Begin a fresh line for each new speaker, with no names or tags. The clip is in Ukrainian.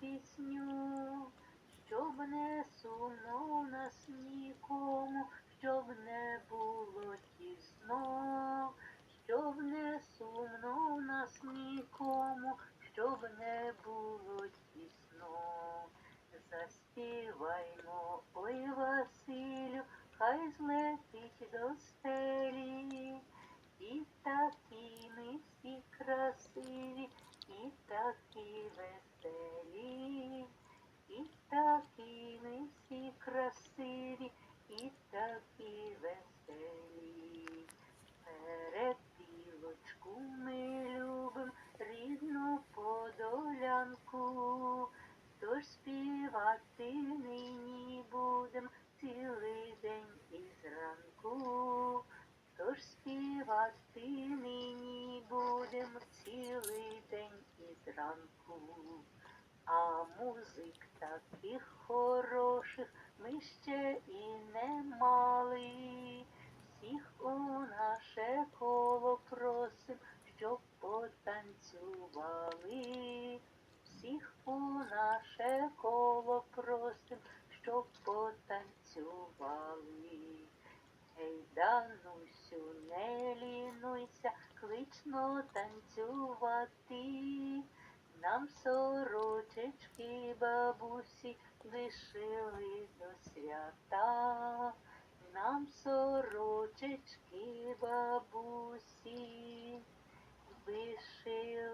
пісню, щоб не сумно в нас нікому, щоб не було тісно, щоб не сумно в нас нікому, щоб не було тісно. Заспіваймо, ой, Василю, хай злетить до стелі. І такі ми всі красиві, і такі веселі, і такі ми всі красиві, і такі веселі. Перепілочку ми любим, рідну подолянку, тож співати нині будем цілий день і зранку. Тож співати нині будем і зранку. А музик таких хороших ми ще і не мали. Всіх у наше коло просим, щоб потанцювали. Всіх у наше коло просим, щоб потанцювали. Ей, Данусю, не лінуйся, клично танцювати. Нам сорочечки бабусі лишили до свята. Нам сорочечки бабусі вишили.